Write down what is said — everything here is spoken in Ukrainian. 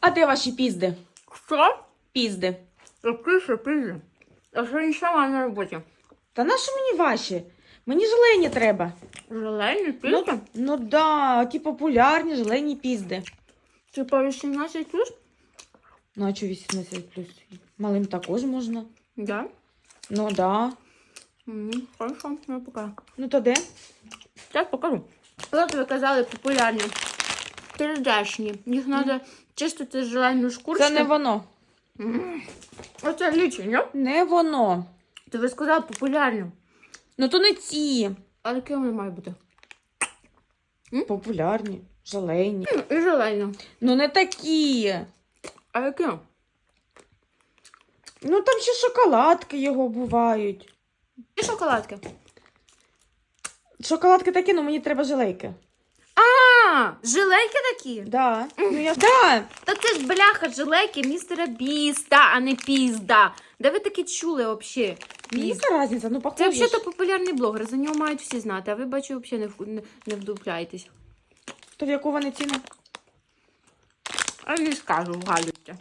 А де ваші пізди? Що? Пізди. Пише, пише. А що ще має на роботі? Та на що мені ваші? Мені желені треба. Желейні Ну, ну да, ті популярні желені пізди. Типа 18 плюс? Ну, а чого 18 плюс? Малим також можна. Да. Ну да. Хорошо, я покажу. Ну то де? Зараз покажу. От ви казали популярні. Передашні. Їх треба чистити з желейну шкурку. Це не воно. Оце лічі, ні? Не воно. Ти ви сказали популярні. Ну то не ці. А яке вони мають бути? Популярні, желейні. М, І желейно. Ну не такі. А яке? Ну там ще шоколадки його бувають. І шоколадки. Шоколадки такі, ну мені треба желейки. А, жилейки такі? Да. Ну я да. Та це ж бляха жилейки містера Біста, а не пізда. Де ви таке чули взагалі? Яка різниця, ну Це похоже. взагалі то популярний блогер, за нього мають всі знати, а ви бачу, взагалі не, в- не, не вдупляєтесь. То в яку вони ціну? А не скажу, вгадуйте.